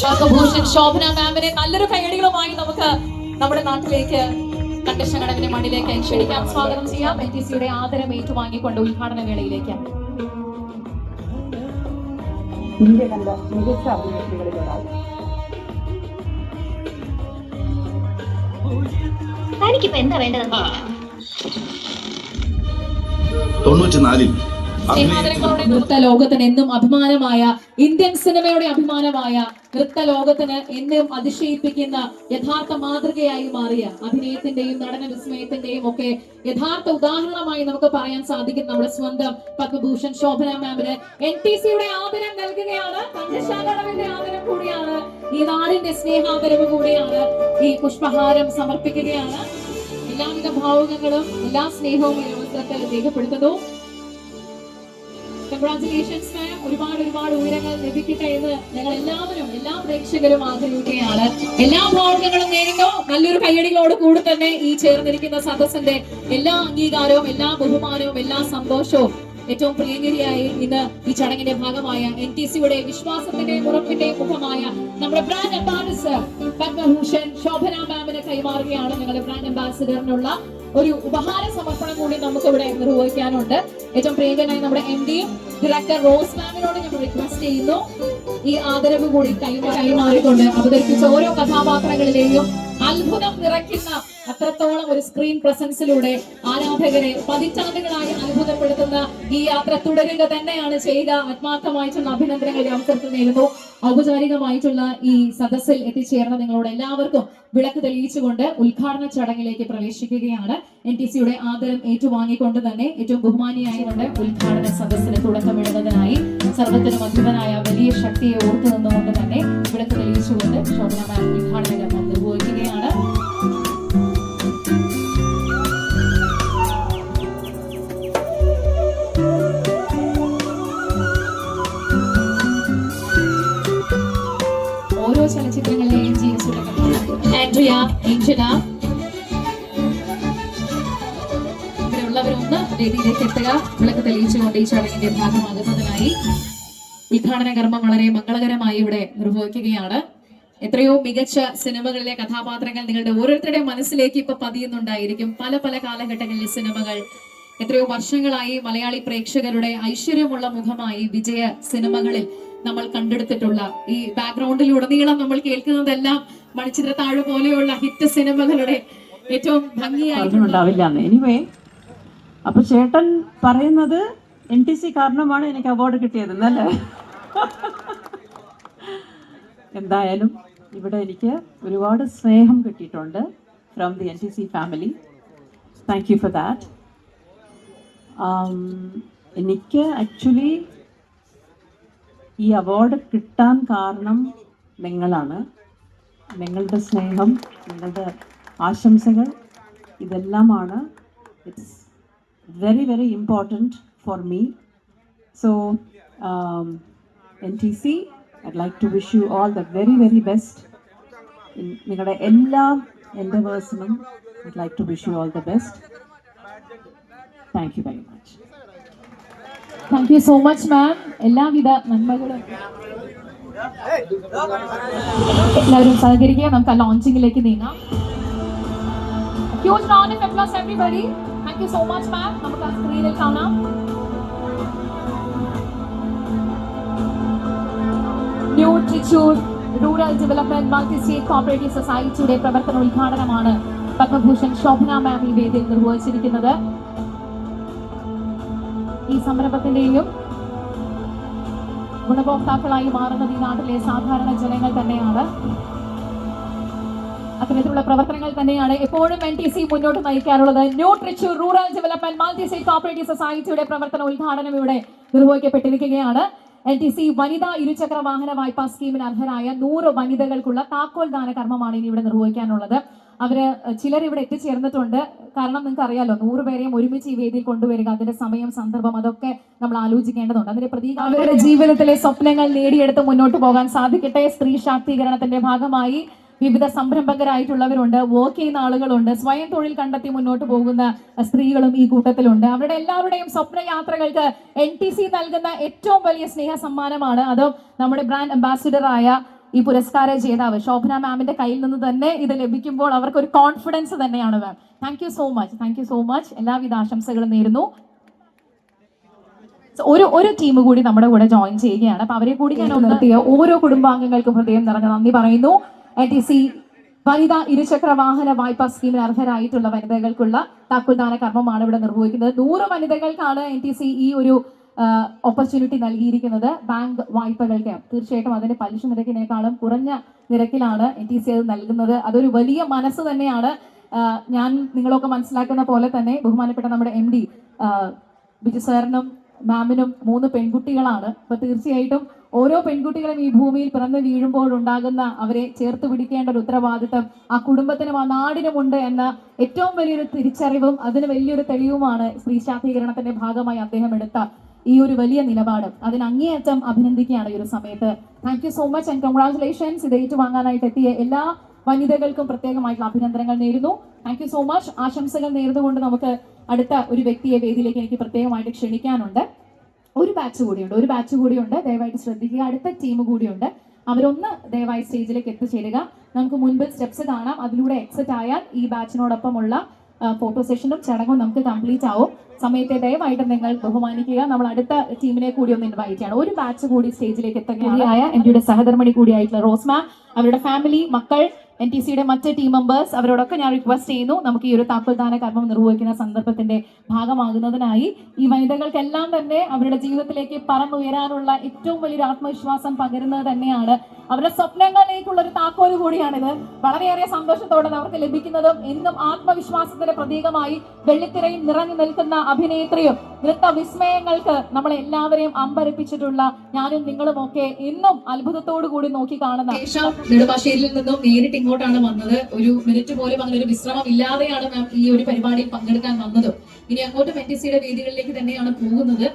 ശാഖഭൂഷൺ ശോഭന മാമിനെ നല്ലൊരു കൈയടികളുമായി നമുക്ക് നമ്മുടെ നാട്ടിലേക്ക് കണ്ടശങ്കടവിന്റെ മണ്ണിലേക്ക് ക്ഷണിക്കാം. സ്വാഗതം ചെയ്യാം. എൻ ടി സിയുടെ ആദരം ഏറ്റുവാങ്ങിക്കൊണ്ട് ഉദ്ഘാടന വേളയിലേക്ക്. ഇന്ത്യ കണ്ട മികച്ച അഭിനേത്രികളിൽ ഒരാൾ തനിക്കിപ്പോ എന്താ വേണ്ടത് തൊണ്ണൂറ്റിനാലിൽ നൃത്ത ലോകത്തിന് എന്നും അഭിമാനമായ ഇന്ത്യൻ സിനിമയുടെ അഭിമാനമായ നൃത്ത ലോകത്തിന് എന്നും അതിശയിപ്പിക്കുന്ന യഥാർത്ഥ മാതൃകയായി മാറിയ അഭിനയത്തിന്റെയും നടന വിസ്മയത്തിന്റെയും ഒക്കെ യഥാർത്ഥ ഉദാഹരണമായി നമുക്ക് പറയാൻ സാധിക്കും നമ്മുടെ സ്വന്തം പത്മഭൂഷൺ ശോഭന മാമിന്. എൻ ടി സിയുടെ ആദരം നൽകുകയാണ്. ആദരം കൂടിയാണ്. ഈ നാടിന്റെ സ്നേഹാദരവ് കൂടിയാണ്. ഈ പുഷ്പഹാരം സമർപ്പിക്കുകയാണ്. എല്ലാവിധ ഭാവുകങ്ങളും എല്ലാ സ്നേഹവും രേഖപ്പെടുത്തുന്നു. കൺഗ്രാറ്റുലേഷൻസ് മാം ഒരുപാട് ഒരുപാട് ഉയരങ്ങൾ ലഭിക്കട്ടെ എന്ന് ഞങ്ങൾ എല്ലാവരും എല്ലാ പ്രേക്ഷകരും ആഗ്രഹിക്കുകയാണ്. എല്ലാ പ്രവർത്തനങ്ങളും നേരിട്ടോ? നല്ലൊരു കയ്യടികളോട് കൂടി തന്നെ ഈ ചേർന്നിരിക്കുന്ന സദസ്സിന്റെ എല്ലാ അംഗീകാരവും എല്ലാ ബഹുമാനവും എല്ലാ സന്തോഷവും ഏറ്റവും പ്രിയങ്കരിയായി ഇന്ന് ഈ ചടങ്ങിന്റെ ഭാഗമായ എൻ ടി സിയുടെ വിശ്വാസത്തിന്റെ ഉറപ്പിന്റെ മുഖമായ നമ്മുടെ ബ്രാൻഡ് അംബാസിഡർ പത്മഭൂഷൺ ശോഭന മാമിന് കൈമാറുകയാണ് ഞങ്ങളുടെ ബ്രാൻഡ് അംബാസിഡറിനുള്ള ഒരു ഉപഹാര സമർപ്പണം കൂടി നമുക്ക് ഇവിടെ നിർവഹിക്കാനുണ്ട്. ഏറ്റവും പ്രിയങ്കരനായി നമ്മുടെ എം ഡിയും ഡയറക്ടർ റോസ് മാമിനോട് ഞങ്ങൾ റിക്വസ്റ്റ് ചെയ്യുന്നു. ഈ ആദരവ് കൂടി കൈമാ കൈമാറിക്കൊണ്ട് അവതരിപ്പിച്ച ഓരോ കഥാപാത്രങ്ങളിലെയും അത്ഭുതം നിറയ്ക്കുന്ന അത്രത്തോളം ഒരു സ്ക്രീൻ പ്രസൻസിലൂടെ ആരാധകരെ പതിറ്റാണ്ടുകളായി അത്ഭുതപ്പെടുത്തുന്ന ഈ യാത്ര തുടരുക തന്നെയാണ് ചെയ്ത. ആത്മാർത്ഥമായിട്ടുള്ള അഭിനന്ദനങ്ങൾ ഈ അവസരത്തിൽ നേരുന്നു. ഔപചാരികമായിട്ടുള്ള ഈ സദസ്സിൽ എത്തിച്ചേർന്ന നിങ്ങളോട് എല്ലാവർക്കും വിളക്ക് തെളിയിച്ചുകൊണ്ട് ഉദ്ഘാടന ചടങ്ങിലേക്ക് പ്രവേശിക്കുകയാണ്. എൻ ടി സിയുടെ ആദരം ഏറ്റുവാങ്ങിക്കൊണ്ട് തന്നെ ഏറ്റവും ബഹുമാനിയായി കൊണ്ട് ഉദ്ഘാടന സദസ്സിന് തുടക്കമിടുന്നതിനായി സർവത്തിനും അധിപനായ വലിയ ശക്തിയെ ഓർത്തു നിന്നുകൊണ്ട് തന്നെ വിളക്ക് തെളിയിച്ചുകൊണ്ട് ശോഭന ഉദ്ഘാടന ഏഞ്ചല ഇവിടെയുള്ളവരൊന്ന് വേദിയിലേക്ക് എത്തുക. വിളക്ക് തെളിയിച്ചുകൊണ്ട് ഈ ചടങ്ങിന്റെ ഭാഗമാകുന്നതിനായി ഉദ്ഘാടന കർമ്മം വളരെ മംഗളകരമായി ഇവിടെ നിർവഹിക്കുകയാണ്. എത്രയോ മികച്ച സിനിമകളിലെ കഥാപാത്രങ്ങൾ നിങ്ങളുടെ ഓരോരുത്തരുടെയും മനസ്സിലേക്ക് ഇപ്പൊ പതിയുന്നുണ്ടായിരിക്കും. പല പല കാലഘട്ടങ്ങളിലെ സിനിമകൾ എത്രയോ വർഷങ്ങളായി മലയാളി പ്രേക്ഷകരുടെ ഐശ്വര്യമുള്ള മുഖമായി വിജയ സിനിമകളിൽ നമ്മൾ കണ്ടെടുത്തിട്ടുള്ള ഈ ബാക്ക്ഗ്രൗണ്ടിലുടനീളം നമ്മൾ കേൾക്കുന്നതെല്ലാം മണിച്ചിത്രത്താഴ് പോലെയുള്ള ഹിറ്റ് സിനിമകളുടെ ഏറ്റവും ഭംഗിയായിട്ടുണ്ടാവില്ല എനിവേ അപ്പൊ ചേട്ടൻ പറയുന്നത് എൻ ടി സി കാരണമാണ് എനിക്ക് അവാർഡ് കിട്ടിയത് എന്നല്ലേ എന്തായാലും ഇവിടെ എനിക്ക് ഒരുപാട് സ്നേഹം കിട്ടിയിട്ടുണ്ട് from the N T C family thank you for that എനിക്ക് ആക്ച്വലി ഈ അവാർഡ് കിട്ടാൻ കാരണം നിങ്ങളാണ്. നിങ്ങളുടെ സ്നേഹം നിങ്ങളുടെ ആശംസകൾ ഇതെല്ലാമാണ്. It's very very important for me so N T C I like to wish you all the very very best നിങ്ങളുടെ എല്ലാ എൻഡവേഴ്സിനും I like to wish you all the best thank you very much thank you so much ma'am എല്ലാവിധ നന്മകളും. എല്ലാവരും സഹകരിക്കുക. നമുക്ക് ആ ലോഞ്ചിങ്ങിലേക്ക് നീങ്ങാം. Huge round of applause everybody thank you so much ma'am നമുക്ക് ആ സ്ക്രീനിൽ കാണാം. New Trichur rural development multi state cooperative സൊസൈറ്റിയുടെ പ്രവർത്തന ഉദ്ഘാടനമാണ് പത്മഭൂഷൺ ശോഭന മാം ഈ വേദിയിൽ നിർവഹിച്ചിരിക്കുന്നത്. ഈ സംരംഭത്തിന്റെയും ഗുണഭോക്താക്കളായി മാറുന്നത് ഈ നാട്ടിലെ സാധാരണ ജനങ്ങൾ തന്നെയാണ്. അത്തരത്തിലുള്ള പ്രവർത്തനങ്ങൾ തന്നെയാണ് എപ്പോഴും എൻ ടി സി മുന്നോട്ട് നയിക്കാറുള്ളത് new Trichur rural development multi state cooperative സൊസൈറ്റിയുടെ പ്രവർത്തന ഉദ്ഘാടനം ഇവിടെ നിർവഹിക്കപ്പെട്ടിരിക്കുകയാണ്. എൻ ടി സി വനിതാ ഇരുചക്ര വാഹന വായ്പാ സ്കീമിന് അർഹരായ നൂറ് വനിതകൾക്കുള്ള താക്കോൽ ദാന കർമ്മമാണ് ഇനി ഇവിടെ നിർവഹിക്കാനുള്ളത്. അവർ ചിലർ ഇവിടെ എത്തിച്ചേർന്നിട്ടുണ്ട്. കാരണം നിങ്ങൾക്ക് അറിയാലോ നൂറ് പേരെയും ഒരുമിച്ച് ഈ വേദിയിൽ കൊണ്ടുവരിക അതിന്റെ സമയം സന്ദർഭം അതൊക്കെ നമ്മൾ ആലോചിക്കേണ്ടതുണ്ട്. അതിന്റെ പ്രതീക അവരുടെ ജീവിതത്തിലെ സ്വപ്നങ്ങൾ നേടിയെടുത്ത് മുന്നോട്ട് പോകാൻ സാധിക്കട്ടെ. സ്ത്രീ ശാക്തീകരണത്തിന്റെ ഭാഗമായി വിവിധ സംരംഭകരായിട്ടുള്ളവരുണ്ട് വർക്ക് ചെയ്യുന്ന ആളുകളുണ്ട് സ്വയം തൊഴിൽ കണ്ടെത്തി മുന്നോട്ട് പോകുന്ന സ്ത്രീകളും ഈ കൂട്ടത്തിലുണ്ട്. അവരുടെ എല്ലാവരുടെയും സ്വപ്ന യാത്രകൾക്ക് എൻ നൽകുന്ന ഏറ്റവും വലിയ സ്നേഹ സമ്മാനമാണ് അതും നമ്മുടെ ബ്രാൻഡ് അംബാസിഡറായ ഈ പുരസ്കാര ജേതാവ് ശോഭന മാമിന്റെ കയ്യിൽ നിന്ന് തന്നെ ഇത് ലഭിക്കുമ്പോൾ അവർക്ക് ഒരു കോൺഫിഡൻസ് തന്നെയാണ് ma'am thank you so much thank you so much എല്ലാവിധ ആശംസകളും നേരുന്നു. ഒരു ഒരു ടീം കൂടി നമ്മുടെ കൂടെ ജോയിൻ ചെയ്യുകയാണ്. അപ്പൊ അവരെ കൂടി ഞാൻ നിർത്തിയ? ഓരോ കുടുംബാംഗങ്ങൾക്കും ഹൃദയം നിറഞ്ഞ നന്ദി പറയുന്നു. എ ടി സി വനിത ഇരുചക്ര വാഹന വായ്പാ സ്കീമിന് അർഹരായിട്ടുള്ള വനിതകൾക്കുള്ള താക്കോൽദാന കർമ്മമാണ് ഇവിടെ നിർവഹിക്കുന്നത്. നൂറ് വനിതകൾക്കാണ് എൻ ടി സി ഈ ഒരു ഓപ്പർച്യൂണിറ്റി നൽകിയിരിക്കുന്നത് ബാങ്ക് വായ്പകൾക്ക്. തീർച്ചയായിട്ടും അതിന്റെ പലിശ നിരക്കിനേക്കാളും കുറഞ്ഞ നിരക്കിലാണ് എൻ ടി സി അത് നൽകുന്നത്. അതൊരു വലിയ മനസ്സ് തന്നെയാണ്. ഞാൻ നിങ്ങളൊക്കെ മനസ്സിലാക്കുന്ന പോലെ തന്നെ ബഹുമാനപ്പെട്ട നമ്മുടെ എം ഡി ബിജു സാറിനും മാമിനും മൂന്ന് പെൺകുട്ടികളാണ്. അപ്പൊ തീർച്ചയായിട്ടും ഓരോ പെൺകുട്ടികളും ഈ ഭൂമിയിൽ പിറന്നു വീഴുമ്പോൾ ഉണ്ടാകുന്ന അവരെ ചേർത്ത് പിടിക്കേണ്ട ഒരു ഉത്തരവാദിത്തം ആ കുടുംബത്തിനും ആ നാടിനുമുണ്ട് എന്ന ഏറ്റവും വലിയൊരു തിരിച്ചറിവും അതിന് വലിയൊരു തെളിവുമാണ് സ്ത്രീ ശാക്തീകരണത്തിന്റെ ഭാഗമായി അദ്ദേഹം എടുത്ത ഈ ഒരു വലിയ നിലപാട്. അതിന് അങ്ങേയറ്റം അഭിനന്ദിക്കുകയാണ് ഈ ഒരു സമയത്ത്. Thank you so much and congratulations ഇത് ഏറ്റുവാങ്ങാനായിട്ട് എത്തിയ എല്ലാ വനിതകൾക്കും പ്രത്യേകമായിട്ടുള്ള അഭിനന്ദനങ്ങൾ നേരുന്നു. താങ്ക് യു സോ മച്ച് ആശംസകൾ നേർന്നുകൊണ്ട് നമുക്ക് അടുത്ത ഒരു വ്യക്തിയെ വേദിയിലേക്ക് എനിക്ക് പ്രത്യേകമായിട്ട് ക്ഷണിക്കാനുണ്ട്. ഒരു ബാച്ച് കൂടിയുണ്ട്. ഒരു ബാച്ച് കൂടിയുണ്ട്. ദയവായിട്ട് ശ്രദ്ധിക്കുക. അടുത്ത ടീം കൂടിയുണ്ട്. അവരൊന്ന് ദയവായി സ്റ്റേജിലേക്ക് എത്തിച്ചേരുക. നമുക്ക് മുൻപിൽ സ്റ്റെപ്സ് കാണാം. അതിലൂടെ എക്സിറ്റ് ആയാൽ ഈ ബാച്ചിനോടൊപ്പമുള്ള ഫോട്ടോ സെഷനും ചടങ്ങും നമുക്ക് കംപ്ലീറ്റ് ആവും. സമയത്തെ ദയവായിട്ട് നിങ്ങൾ ബഹുമാനിക്കുക. നമ്മൾ അടുത്ത ടീമിനെ കൂടി ഒന്ന് ഇൻവൈറ്റ് ചെയ്യണം. ഒരു ബാച്ച് കൂടി സ്റ്റേജിലേക്ക് എത്തുകയായ എന്റെ സഹധർമ്മണി കൂടിയായിട്ടുള്ള റോസ്മ അവരുടെ ഫാമിലി മക്കൾ എൻ ടി സിയുടെ മറ്റ് ടീം മെമ്പേഴ്സ് അവരോടൊക്കെ ഞാൻ റിക്വസ്റ്റ് ചെയ്യുന്നു. നമുക്ക് ഈ ഒരു താക്കോൽദാന കർമ്മം നിർവഹിക്കുന്ന സന്ദർഭത്തിന്റെ ഭാഗമാകുന്നതിനായി ഈ വനിതകൾക്കെല്ലാം തന്നെ അവരുടെ ജീവിതത്തിലേക്ക് പറന്നുയരാനുള്ള ഏറ്റവും വലിയൊരു ആത്മവിശ്വാസം പകരുന്നത് തന്നെയാണ് അവരുടെ സ്വപ്നങ്ങളിലേക്കുള്ള ഒരു താക്കോൽ കൂടിയാണിത്. വളരെയേറെ സന്തോഷത്തോടെ അവർക്ക് ലഭിക്കുന്നതും എന്നും ആത്മവിശ്വാസത്തിന്റെ പ്രതീകമായി വെള്ളിത്തിരയിൽ നിറഞ്ഞു നിൽക്കുന്ന അഭിനേത്രിയും നൃത്ത വിസ്മയങ്ങൾക്ക് നമ്മളെ എല്ലാവരെയും അമ്പരപ്പിച്ചിട്ടുള്ള ഞാനും നിങ്ങളും ഒക്കെ എന്നും അത്ഭുതത്തോടു കൂടി നോക്കി കാണുന്ന നെടുമ്പാശ്ശേരിയിൽ നിന്നും നേരിട്ട് ഇങ്ങോട്ടാണ് വന്നത്. ഒരു മിനിറ്റ് പോലും അങ്ങനെ ഒരു വിശ്രമം ഇല്ലാതെയാണ് ഈ ഒരു പരിപാടിയിൽ പങ്കെടുക്കാൻ വന്നത്. ഇനി അങ്ങോട്ട് എൻ ടി സിയുടെ വേദികളിലേക്ക് തന്നെയാണ് പോകുന്നത്.